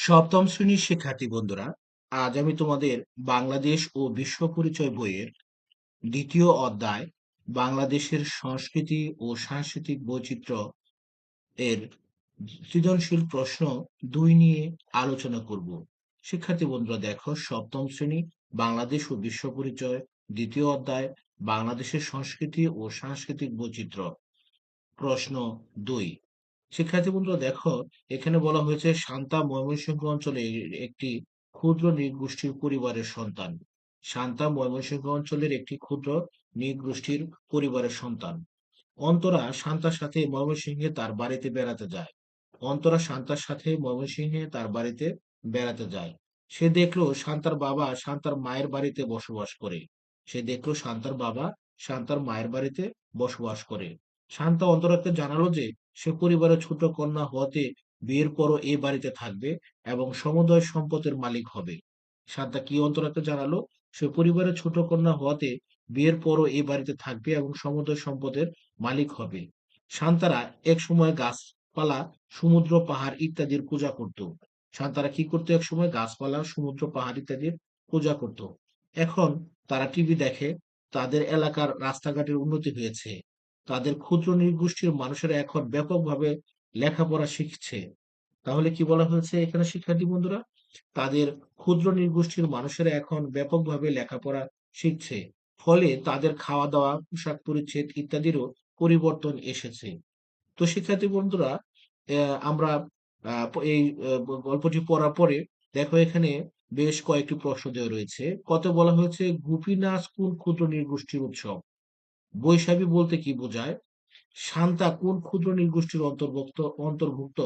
সপ্তম শ্রেণির শিক্ষার্থী বন্ধুরা, আজ আমি তোমাদের বাংলাদেশ ও বিশ্ব পরিচয় বইয়ের দ্বিতীয় অধ্যায়, বাংলাদেশের সংস্কৃতি ও সাংস্কৃতিক বৈচিত্র্য এর সৃজনশীল প্রশ্ন দুই নিয়ে আলোচনা করব। শিক্ষার্থী বন্ধুরা, দেখো সপ্তম শ্রেণি, বাংলাদেশ ও বিশ্ব পরিচয়, দ্বিতীয় অধ্যায়, বাংলাদেশের সংস্কৃতি ও সাংস্কৃতিক বৈচিত্র্য, প্রশ্ন দুই। শিক্ষার্থী বন্ধুরা, দেখো, এখানে বলা হয়েছে শান্তা ময়মনসিংহ অঞ্চলে একটি ক্ষুদ্র নৃগোষ্ঠীর পরিবারের সন্তান। শান্তা ময়মনসিংহ অঞ্চলের একটি ক্ষুদ্র নৃগোষ্ঠীর পরিবারের সন্তান। অন্তরা শান্তার সাথে ময়মনসিংহে তার বাড়িতে বেড়াতে যায়। অন্তরা শান্তার সাথে ময়মনসিংহে তার বাড়িতে বেড়াতে যায়। সে দেখল শান্তার বাবা শান্তার মায়ের বাড়িতে বসবাস করে। সে দেখল শান্তার বাবা শান্তার মায়ের বাড়িতে বসবাস করে। শান্তা অন্তরাকে জানালো যে সে পরিবারের ছোট কন্যা হওয়াতে বিয়ের পরও এ বাড়িতে থাকবে এবং সমুদয় সম্পদের মালিক হবে। শান্তা কি অন্তরাকে জানালো? সে পরিবারের ছোট কন্যা হওয়াতে বিয়ের পরও এ বাড়িতে থাকবে এবং সমুদয় সম্পদের মালিক হবে। শান্তারা এক সময় গাছপালা, সমুদ্র, পাহাড় ইত্যাদির পূজা করত। শান্তারা কি করতো এক সময়? গাছপালা, সমুদ্র, পাহাড় ইত্যাদির পূজা করত। এখন তারা টিভি দেখে, তাদের এলাকার রাস্তাঘাটের উন্নতি হয়েছে। তাদের ক্ষুদ্র নৃগোষ্ঠীর মানুষেরা এখন ব্যাপকভাবে লেখাপড়া শিখছে। তাহলে কি বলা হয়েছে এখানে, শিক্ষার্থী বন্ধুরা? তাদের ক্ষুদ্র নৃগোষ্ঠীর মানুষেরা এখন ব্যাপকভাবে লেখাপড়া শিখছে। ফলে তাদের খাওয়া দাওয়া পোশাক পরিচ্ছেদ ইত্যাদিরও পরিবর্তন এসেছে। তো শিক্ষার্থী বন্ধুরা আমরা এই গল্পটি পড়ার পরে দেখো এখানে বেশ কয়েকটি প্রশ্ন দেওয়া রয়েছে। কত বলা হয়েছে? গুপি নাচ কোন ক্ষুদ্র নৃগোষ্ঠীর উৎসব? বৈশাখী বলতে কি বোঝায়? শান্তা কোন ক্ষুদ্র নৃগোষ্ঠীর অন্তর্ভুক্ত অন্তর্ভুক্ত?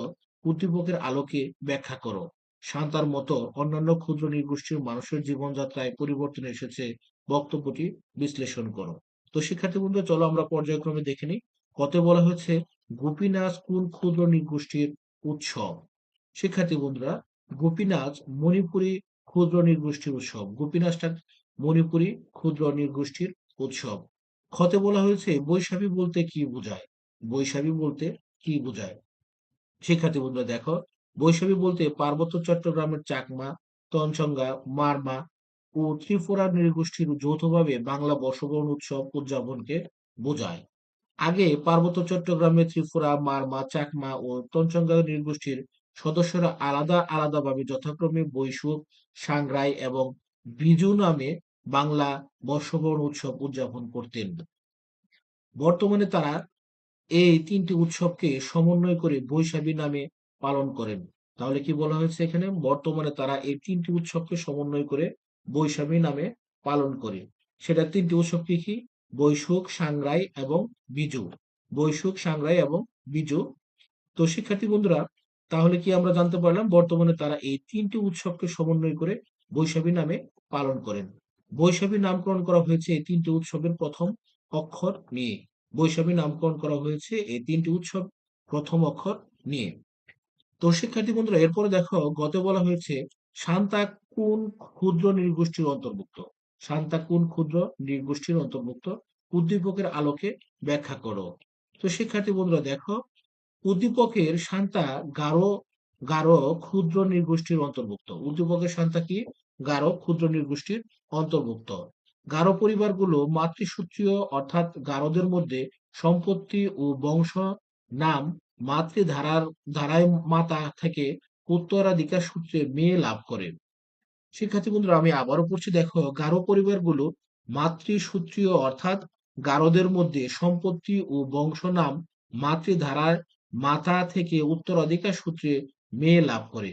কর্তৃপক্ষের আলোকে ব্যাখ্যা করো। শান্তার মতো অন্যান্য ক্ষুদ্র নৃগোষ্ঠীর মানুষের জীবনযাত্রায় পরিবর্তন এসেছে বক্তব্যটি বিশ্লেষণ করো। তো শিক্ষার্থী বন্ধু চলো আমরা পর্যায়ক্রমে দেখে নিই। কত বলা হয়েছে গোপী নাচ কোন ক্ষুদ্র নৃগোষ্ঠীর উৎসব? শিক্ষার্থী বন্ধুরা গোপী নাচ মণিপুরী ক্ষুদ্র নৃগোষ্ঠীর উৎসব। গোপী নাচটা মণিপুরী ক্ষুদ্র নৃগোষ্ঠীর উৎসব। ক্ষতে বলা হয়েছে, বৈশাখী বলতে কি বোঝায়? বৈশাখী বলতে কি বোঝায়? শিক্ষার্থী বন্ধুরা দেখো, বৈশাখী বলতে পার্বত্য চট্টগ্রামের চাকমা তঞ্চঙ্গা মারমা ও ত্রিপুরা নৃগোষ্ঠীর যৌথভাবে বাংলা বর্ষবরণ উৎসব উদযাপনকে বোঝায়। আগে পার্বত্য চট্টগ্রামে ত্রিপুরা, মারমা, চাকমা ও তঞ্চঙ্গা নৃগোষ্ঠীর সদস্যরা আলাদা আলাদাভাবে যথাক্রমে বৈশুক সাংগ্রাই এবং বিজু নামে বাংলা বর্ষবরণ উৎসব উদযাপন করতেন। বর্তমানে তারা এই তিনটি উৎসবকে সমন্বয় করে বৈশাখী নামে পালন করেন। তাহলে কি বলা হয়েছে এখানে? বর্তমানে তারা এই তিনটি উৎসবকে সমন্বয় করে বৈশাখী নামে পালন করে। সেটা তিনটি উৎসব কি কি? বৈশুখ, সাংরাই এবং বিজু। বৈশুখ, সাংরাই এবং বিজু। তো শিক্ষার্থী বন্ধুরা, তাহলে কি আমরা জানতে পারলাম? বর্তমানে তারা এই তিনটি উৎসবকে সমন্বয় করে বৈশাখী নামে পালন করেন। বৈশাখী নামকরণ করা হয়েছে এই তিনটি উৎসবের প্রথম অক্ষর নিয়ে। বৈশাখী নামকরণ করা হয়েছে এই তিনটি উৎসব প্রথম অক্ষর নিয়ে। তো শিক্ষার্থী বন্ধুরা, এরপরে দেখো, গত বলা হয়েছে শান্তা কোন ক্ষুদ্র নৃগোষ্ঠীর অন্তর্ভুক্ত। শান্তা কোন ক্ষুদ্র নৃগোষ্ঠীর অন্তর্ভুক্ত। উদ্দীপকের আলোকে ব্যাখ্যা করো। তো শিক্ষার্থী বন্ধুরা, দেখো, উদ্দীপকের শান্তা গারো গারো ক্ষুদ্র নৃগোষ্ঠীর অন্তর্ভুক্ত। উদ্দীপকের শান্তা কি? গারো ক্ষুদ্র নৃগোষ্ঠীর অন্তর্ভুক্ত। গারো পরিবারগুলো মাতৃসূত্রীয় অর্থাৎ গারোদের মধ্যে সম্পত্তি ও বংশ নাম মাতৃধারার, ধারায় মাতা থেকে উত্তরাধিকার সূত্রে মেয়ে লাভ করে। শিক্ষার্থী বন্ধুরা, আমি আবারও পড়ছি, দেখো, গারো পরিবারগুলো মাতৃসূত্রীয় অর্থাৎ গারোদের মধ্যে সম্পত্তি ও বংশ নাম মাতৃধারার মাতা থেকে উত্তরাধিকার সূত্রে মেয়ে লাভ করে।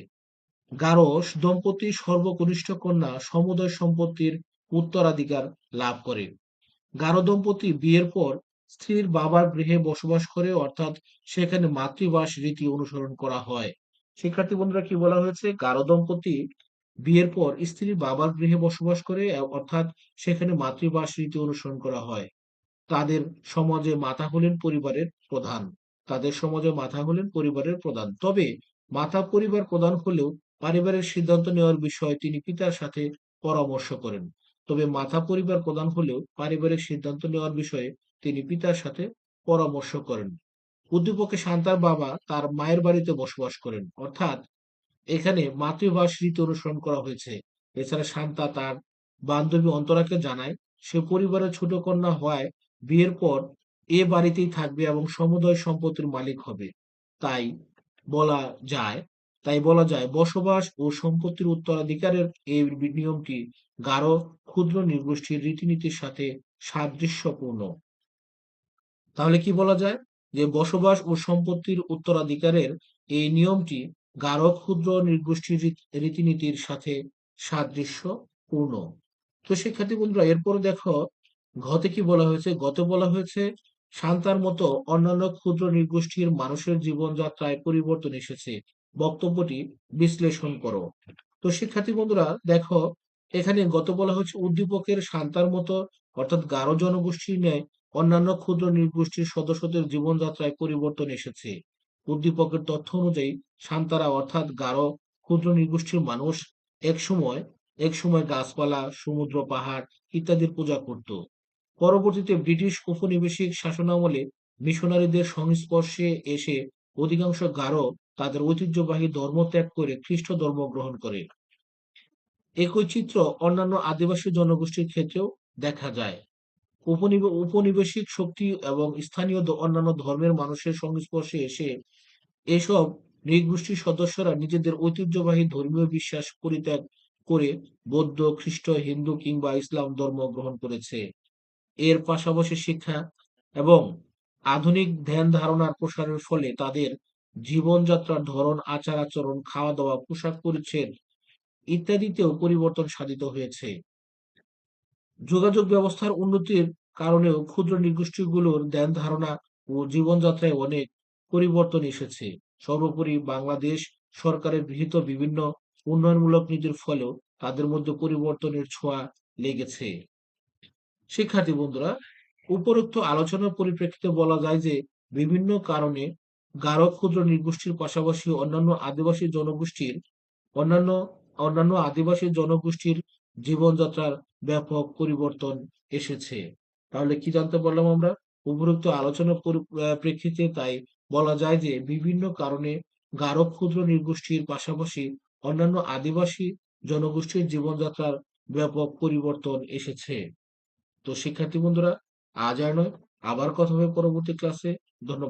গারো দম্পতির সর্বকনিষ্ঠ কন্যা সমুদয় সম্পত্তির উত্তরাধিকার লাভ করে। গারো দম্পতি বিয়ের পর স্ত্রীর বাবার গৃহে বসবাস করে, অর্থাৎ সেখানে মাতৃবাস রীতি অনুসরণ করা হয়। শিক্ষার্থী বন্ধুরা, কি বলা হয়েছে? গারো দম্পতি বিয়ের পর স্ত্রীর বাবার গৃহে বসবাস করে, অর্থাৎ সেখানে মাতৃবাস রীতি অনুসরণ করা হয়। তাদের সমাজে মাথা হলেন পরিবারের প্রধান। তাদের সমাজে মাথা হলেন পরিবারের প্রধান। তবে মাথা পরিবার প্রধান হলেও পারিবারিক সিদ্ধান্ত নেওয়ার বিষয়ে তিনি পিতার সাথে পরামর্শ করেন। তবে মাথা পরিবার প্রধান হলেও পারিবারিক সিদ্ধান্ত নেওয়ার বিষয়ে তিনি পিতার সাথে পরামর্শ করেন। উদ্দীপকে শান্তার বাবা তার মায়ের বাড়িতে বসবাস করেন। অর্থাৎ এখানে মাতৃভাষ রীতি অনুসরণ করা হয়েছে। এছাড়া শান্তা তার বান্ধবী অন্তরাকে জানায়, সে পরিবারের ছোট কন্যা হওয়ায় বিয়ের পর এ বাড়িতেই থাকবে এবং সমুদয় সম্পত্তির মালিক হবে। তাই বলা যায় তাই বলা যায় বসবাস ও সম্পত্তির উত্তরাধিকারের এই নিয়মটি গারো ক্ষুদ্র নৃগোষ্ঠীর রীতিনীতির সাথে সাদৃশ্যপূর্ণ। তাহলে কি বলা যায় যে বসবাস ও সম্পত্তির উত্তরাধিকারের এই নিয়মটি গারো ক্ষুদ্র নৃগোষ্ঠীর রীত- রীতিনীতির সাথে সাদৃশ্যপূর্ণ? তো শিক্ষার্থী বন্ধুরা, এরপর দেখো, ঘতে কি বলা হয়েছে? গতে বলা হয়েছে, শান্তার মতো অন্যান্য ক্ষুদ্র নৃগোষ্ঠীর মানুষের জীবনযাত্রায় পরিবর্তন এসেছে। বক্তব্যটি বিশ্লেষণ করো। তো শিক্ষার্থী বন্ধুরা, দেখো, এখানে গত বলা হচ্ছে উদ্দীপকের শান্তার মতো, অর্থাৎ গারো জনগোষ্ঠীর ন্যায় অন্যান্য ক্ষুদ্র নৃগোষ্ঠীর সদস্যদের জীবনযাত্রায় পরিবর্তন এসেছে। উদ্দীপকের তথ্য অনুযায়ী, শান্তারা অর্থাৎ গারো ক্ষুদ্র নৃগোষ্ঠীর মানুষ একসময় একসময় গাছপালা, সমুদ্র, পাহাড় ইত্যাদির পূজা করত। পরবর্তীতে ব্রিটিশ উপনিবেশিক শাসনামলে মিশনারিদের সংস্পর্শে এসে অধিকাংশ গারো তাদের ঐতিহ্যবাহী ধর্ম ত্যাগ করে খ্রিস্ট ধর্ম গ্রহণ করে। একই চিত্র অন্যান্য আদিবাসী জনগোষ্ঠীর ক্ষেত্রেও দেখা যায়। উপনিবে- উপনিবেশিক শক্তি এবং স্থানীয় অন্যান্য ধর্মের মানুষের সংস্পর্শে এসে এসব নৃগোষ্ঠীর সদস্যরা নিজেদের ঐতিহ্যবাহী ধর্মীয় বিশ্বাস পরিত্যাগ করে বৌদ্ধ, খ্রিস্ট, হিন্দু কিংবা ইসলাম ধর্ম গ্রহণ করেছে। এর পাশাপাশি শিক্ষা এবং আধুনিক ধ্যান ধারণার প্রসারের ফলে তাদের জীবনযাত্রার ধরন, আচার আচরণ খাওয়া দাওয়া পোশাক পরিচ্ছদ ইত্যাদিতেও পরিবর্তন সাধিত হয়েছে। যোগাযোগ ব্যবস্থার উন্নতির কারণেও ক্ষুদ্র নৃগোষ্ঠীগুলোর ধ্যান ধারণা ও জীবনযাত্রায় অনেক পরিবর্তন এসেছে। সর্বোপরি বাংলাদেশ সরকারের গৃহীত বিভিন্ন উন্নয়নমূলক নীতির ফলেও তাদের মধ্যে পরিবর্তনের ছোঁয়া লেগেছে। শিক্ষার্থী বন্ধুরা উপরোক্ত আলোচনার পরিপ্রেক্ষিতে বলা যায় যে বিভিন্ন কারণে গারো ক্ষুদ্র নৃগোষ্ঠীর পাশাপাশি অন্যান্য আদিবাসী জনগোষ্ঠীর অন্যান্য অন্যান্য আদিবাসী জনগোষ্ঠীর জীবনযাত্রার ব্যাপক পরিবর্তন এসেছে। তাহলে কি জানতে পারলাম আমরা? উপরোক্ত আলোচনার পরি- আহ, প্রেক্ষিতে তাই বলা যায় যে বিভিন্ন কারণে গারো ক্ষুদ্র নৃগোষ্ঠীর পাশাপাশি অন্যান্য আদিবাসী জনগোষ্ঠীর জীবনযাত্রার ব্যাপক পরিবর্তন এসেছে। তো শিক্ষার্থী বন্ধুরা আজ আর নয় আবার কথা হবে পরবর্তী ক্লাসে ধন্যবাদ।